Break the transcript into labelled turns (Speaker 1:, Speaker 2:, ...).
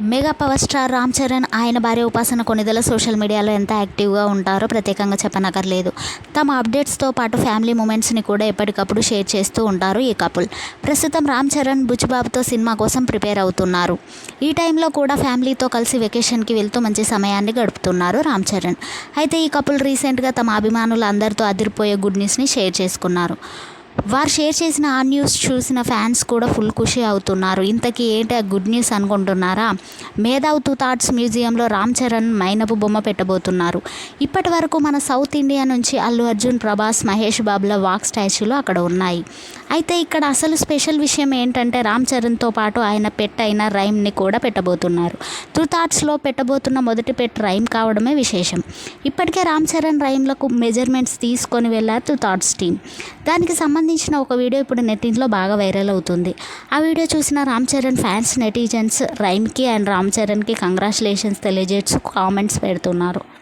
Speaker 1: Mega power star Ram Charan ఆయన భార్య ఉపాసన కొనిదల సోషల్ మీడియాలో ఎంత యాక్టివ్గా ఉంటారో ప్రత్యేకంగా చెప్పనక్కర్లేదు. తమ అప్డేట్స్తో పాటు ఫ్యామిలీ మూమెంట్స్ని కూడా ఎప్పటికప్పుడు షేర్ చేస్తూ ఉంటారు ఈ కపుల్. ప్రస్తుతం రామ్ చరణ్ బుచ్చిబాబుతో సినిమా కోసం ప్రిపేర్ అవుతున్నారు. ఈ టైంలో కూడా ఫ్యామిలీతో కలిసి వెకేషన్కి వెళ్తూ మంచి సమయాన్ని గడుపుతున్నారు రామ్ చరణ్. అయితే ఈ కపుల్ రీసెంట్గా తమ అభిమానులు అందరితో అదిరిపోయే గుడ్ న్యూస్ని షేర్ చేసుకున్నారు. వారు షేర్ చేసిన ఆ న్యూస్ చూసిన ఫ్యాన్స్ కూడా ఫుల్ ఖుషి అవుతున్నారు. ఇంతకీ ఏంటి ఆ గుడ్ న్యూస్ అనుకుంటున్నారా? మేధావ్ టూ థాట్స్ మ్యూజియంలో రామ్ చరణ్ మైనపు బొమ్మ పెట్టబోతున్నారు. ఇప్పటి వరకు మన సౌత్ ఇండియా నుంచి అల్లు అర్జున్ ప్రభాస్ మహేష్ బాబుల వాక్ స్టాచ్యూలు అక్కడ ఉన్నాయి. అయితే ఇక్కడ అసలు స్పెషల్ విషయం ఏంటంటే రామ్ చరణ్తో పాటు ఆయన పెట్ అయిన రైమ్ని కూడా పెట్టబోతున్నారు. టూ థాట్స్లో పెట్టబోతున్న మొదటి పెట్ రైమ్ కావడమే విశేషం. ఇప్పటికే రామ్ చరణ్ రైమ్లకు మెజర్మెంట్స్ తీసుకొని వెళ్ళారు టూ థాట్స్ టీమ్ దానికి సంబంధించిన ఒక వీడియో ఇప్పుడు నెట్టింట్లో బాగా వైరల్ అవుతుంది. ఆ వీడియో చూసిన రామ్ చరణ్ ఫ్యాన్స్ నెటిజన్స్ రైమ్కి అండ్ రామ్ చరణ్కి కంగ్రాచులేషన్స్ తెలియజేస్తూ కామెంట్స్ పెడుతున్నారు.